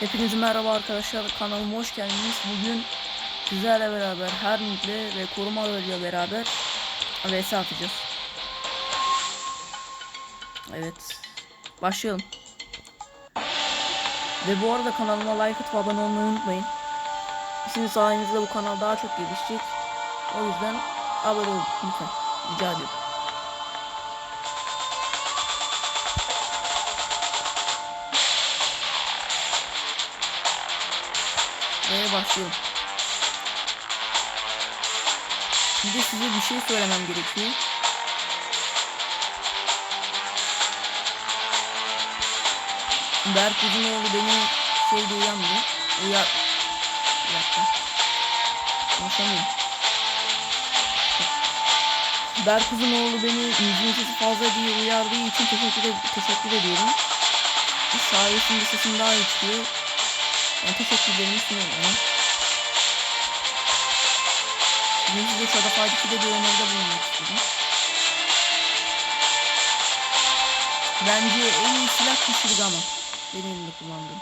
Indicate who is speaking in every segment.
Speaker 1: Hepinize merhaba arkadaşlar kanalıma hoş geldiniz. Bugün sizlerle beraber her nickle ve korumalarıyla beraber vs atacağız. Evet. Başlayalım. Ve bu arada kanalıma like atıp abone olmayı unutmayın. Sizin sayenizde bu kanal daha çok gelişecek. O yüzden abone olun lütfen. Rica ediyorum. Ve başlıyorum. Bir de size bir şey söylemem gerekiyor. Berk Uzunoğlu beni şeyde uyanmıyor. Uyar... Bir dakika. Konuşamıyorum. Berk Uzunoğlu beni müziğin sesi fazla diye uyardığı için teşekkür, teşekkür ediyorum. Sayesinde sesim daha iyi çıkıyor. Yani teşekkürlerimi sunuyorum ona. Bugün size Shadow Fight 2'de bir öneride bulunmak istedim. Bence en iyi silah Kishirigama. Benim elimde kullandığım.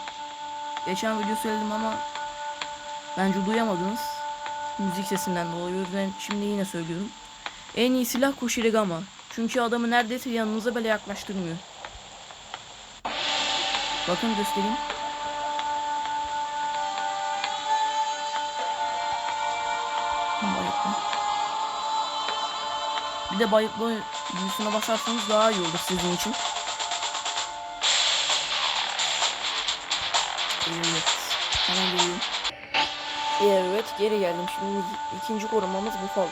Speaker 1: Geçen video söyledim ama bence duyamadınız. Müzik sesinden dolayı. O yüzden şimdi yine söylüyorum. En iyi silah Kushirigama. Çünkü adamı neredeyse yanınıza bile yaklaştırmıyor. Bakın göstereyim. Bir de bayıtma büyüsüne basarsanız daha iyi olur sizin için. Evet. Hemen geliyorum. Evet geri geldim. Şimdi ikinci korumamız Buffalo.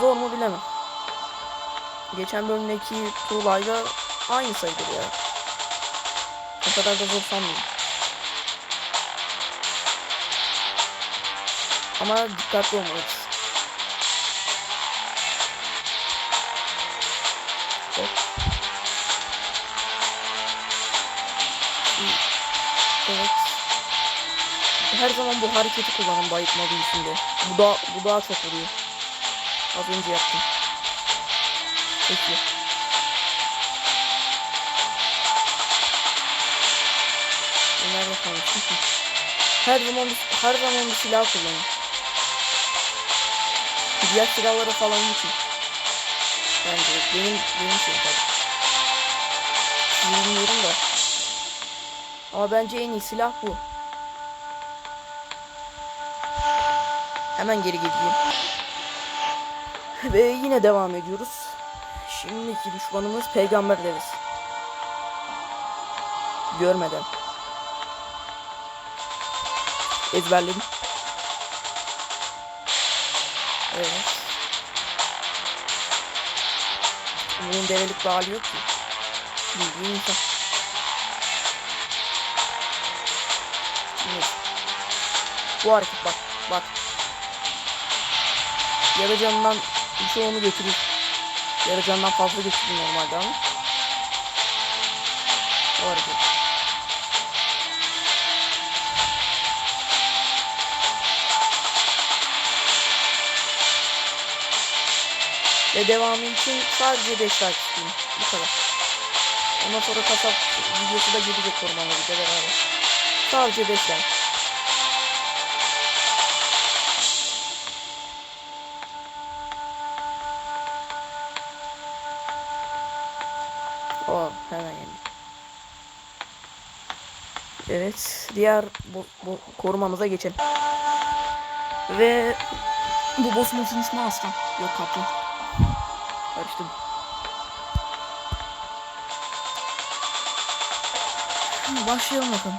Speaker 1: Zor mu bilemem. Geçen bölümdeki Tuğla'yla aynı sayıdır ya. O kadar da zor sanmıyorum. Ama dikkatli olmalıyız. Evet. Her zaman bu hareketi kullanın bayıtma büyüsünde. Bu da bu daha çok vuruyor. Az önce yaptım. Peki. Nerede kalmıştım ki? Her zaman her zaman bir silah kullanın. Diğer silahları falan için. Bence benim benim şey tabii. Bilmiyorum da. Ama bence en iyi silah bu. Hemen geri gideyim. Ve yine devam ediyoruz. Şimdiki düşmanımız peygamber devesi. Görmeden. Ezberledim. Evet. Bunun develik bir yok ki. Bildiğin insan. Bu hareket bak. Bak. Yarı canından bir şey götürür. Yarı candan fazla götürür normalde ama. O hareket. Ve devamı için sadece 5 like istiyorum. Bu kadar. Ondan sonra kasap videosu da gelecek de beraber. Sadece 5 like. Diğer bu, bu korumamıza geçelim. Ve bu boss'umuzun ismi Aslan. Yok kaplan. Karıştım. Şimdi başlayalım bakalım.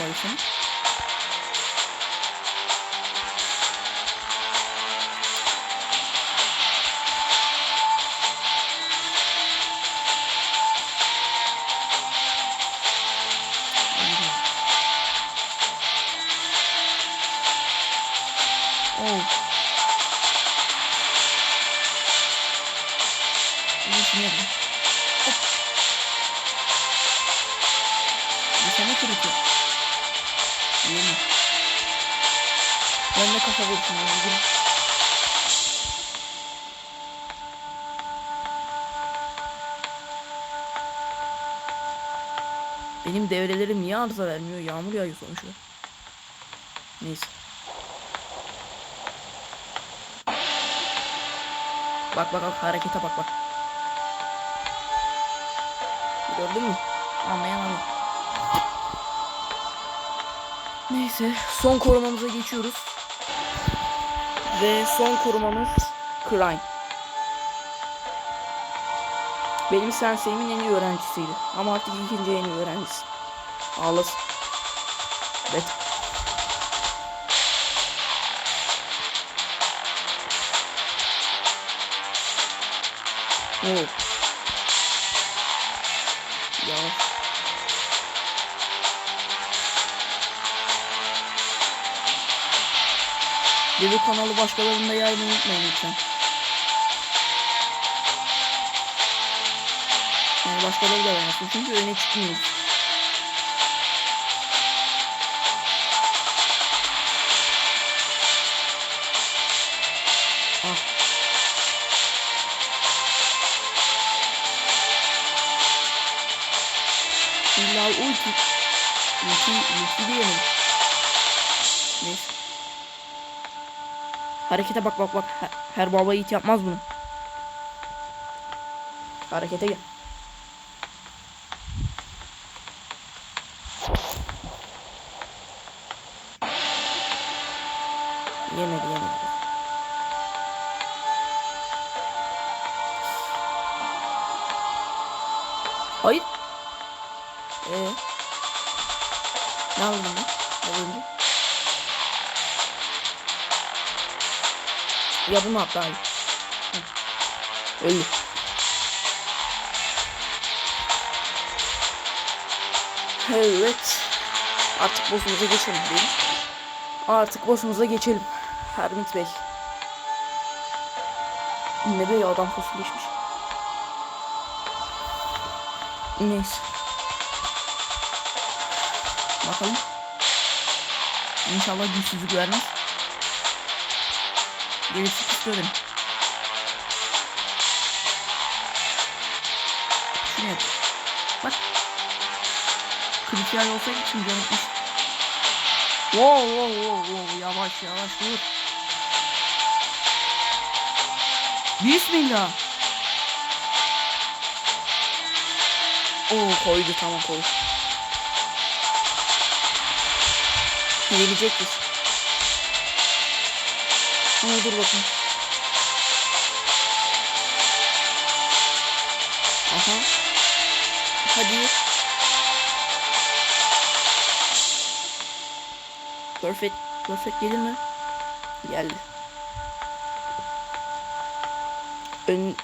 Speaker 1: Bayısın. Oh. Kırıtıyor. Yeni. De kafa vuruşum. Üzgünüm. Benim devrelerim niye arıza vermiyor? Yağmur yağıyor sonuçta. Neyse. Bak bak bak harekete bak bak. Gördün mü? Anlayamadım. Neyse son korumamıza geçiyoruz. Ve son korumamız Crime. Benim senseimin en iyi öğrencisiydi. Ama artık ikinci en iyi öğrencisi. Ağlasın. Evet. Oo. Ve bu kanalı başkalarında yaymayı unutmayın lütfen. Yani başkaları da beğensin çünkü öne çıkmıyoruz. Ah. İlla ulti. Ulti, ulti diyelim. Neyse. Harekete bak bak bak. Her, her baba yiğit yapmaz bunu. Harekete gel. Yemedi yemedi. Hayır. Ee. Ne aldın lan? Ya daha iyi. Hı. Öldü. Evet. Artık boss'umuza geçelim değil? Artık boss'umuza geçelim. Hermit Bey. Ne be adam fosilleşmiş. Neyse. Bakalım. İnşallah güçsüzlük vermez. Gerisi istiyorum. Şunu yap. Bak. Kritiyal olsaydı şimdi yanıtmış. Wow wow wow wow yavaş yavaş dur. Bismillah. Oo koydu tamam koydu. Yenecek biz. Ama dur bakayım. Aha. Hadi. Perfect. Perfect gelir mi? Geldi. Ön...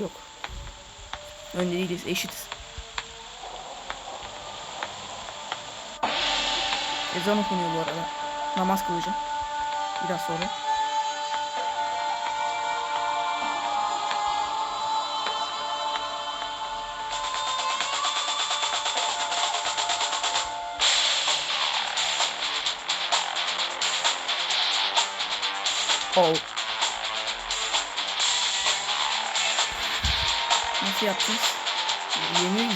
Speaker 1: Yok. Önde değiliz. Eşitiz. Ezan okunuyor bu arada. Namaz kılacağım. Biraz sonra. Oh. Nasıl yapacağız? Yeni?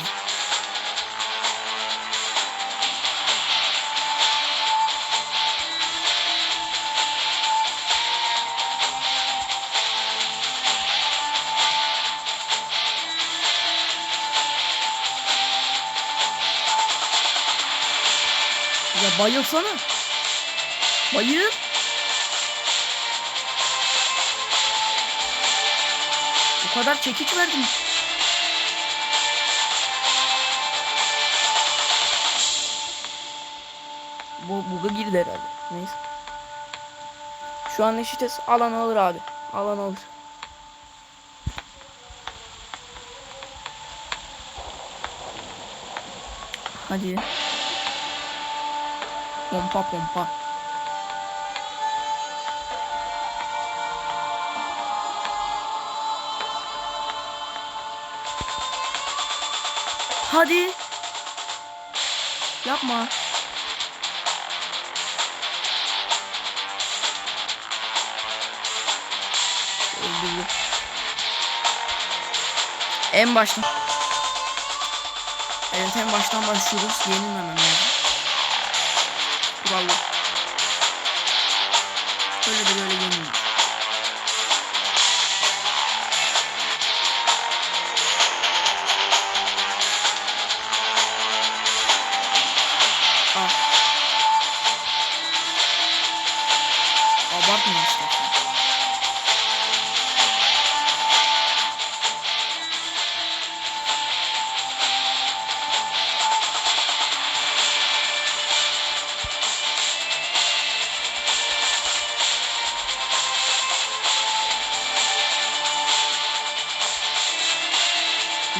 Speaker 1: Ya bayılsana. Bayıl. Bu kadar çekiç verdim. Bu buga girdi herhalde. Neyse. Şu an eşitiz. Alan alır abi. Alan alır. Hadi. Pompa pompa. Hadi. Yapma. Öldürdü. En baştan. Evet en baştan başlıyoruz. Yenilmemem lazım. Kurallı. Böyle de böyle yenilmem. Abartma istersen.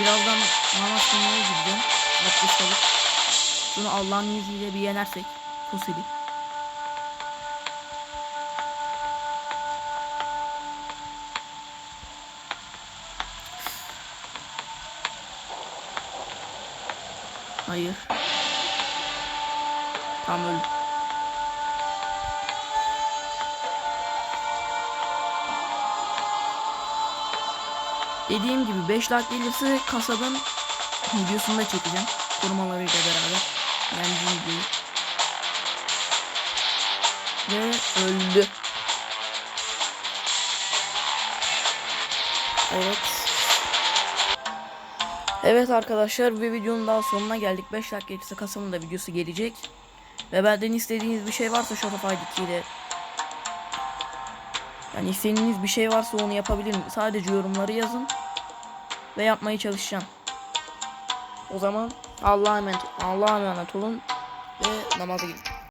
Speaker 1: Birazdan namaz kılmaya gideceğim. Abdest alıp. Bunu Allah'ın izniyle bir yenersek. Fosili. Hayır. Tam öldü. Dediğim gibi 5 like gelirse kasabın videosunu da çekeceğim. Korumalarıyla beraber. Yani videoyu. Ve öldü. Evet. Evet arkadaşlar bir videonun daha sonuna geldik. 5 like gelirse kasamın da videosu gelecek. Ve benden istediğiniz bir şey varsa Shopify ile yani istediğiniz bir şey varsa onu yapabilirim. Sadece yorumları yazın ve yapmaya çalışacağım. O zaman Allah'a emanet, Allah'a emanet olun ve namaza gidin.